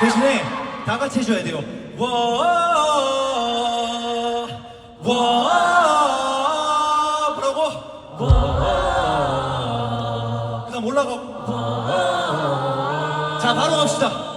대신에 다 같이 해줘야 돼요. 와, 와, 뭐라고? 와. 그다음 올라가. 자, 바로 갑시다.